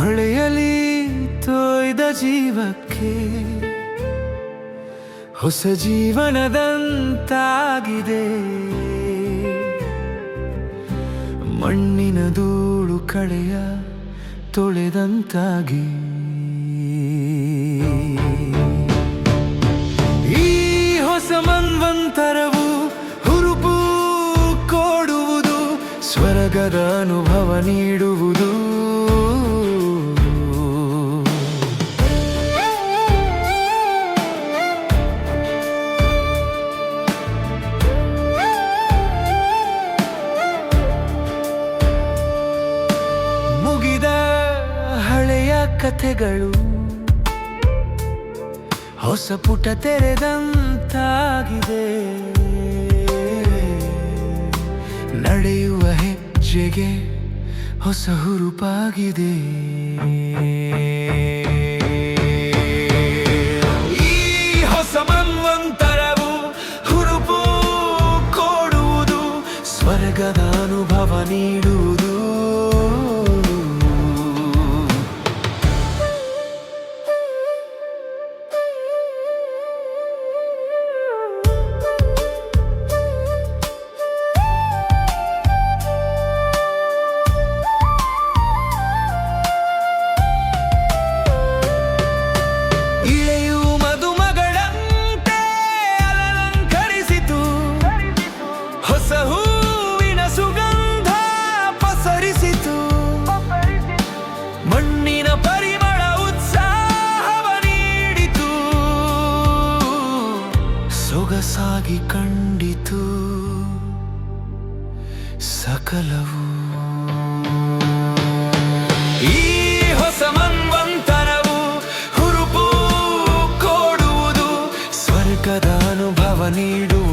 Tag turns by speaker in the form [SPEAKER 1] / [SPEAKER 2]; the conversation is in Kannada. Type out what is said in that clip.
[SPEAKER 1] ಮಳೆಯಲಿ ತೋಯ್ದ ಜೀವಕ್ಕೆ ಹೊಸ ಜೀವನದಂತಾಗಿದೆ. ಮಣ್ಣಿನ ಧೂಳು ಕಳೆಯ ತೊಳೆದಂತಾಗಿ. ಈ ಹೊಸ ಮನ್ವಂತರವು ಹುರುಪು ಕೊಡುವುದು, ಸ್ವರ್ಗದ ಅನುಭವ ನೀಡುವುದು. ಕಥೆಗಳು. ಹೊಸ ಪುಟ ತೆರೆದಂತಾಗಿದೆ. ನಡೆಯುವ ಹೆಜ್ಜೆಗೆ ಹೊಸ ಹುರುಪಾಗಿದೆ. ಈ ಹೊಸ ಕೊಡುವುದು ಸ್ವರ್ಗದ ಅನುಭವ ನೀಡುವುದು. ಸೊಗಸಾಗಿ ಕಂಡಿತು ಸಕಲವು. ಈ ಹೊಸ ಮನ್ವಂತರವು ಹುರುಪು ಕೊಡುವುದು ಸ್ವರ್ಗದ ಅನುಭವ ನೀಡುವ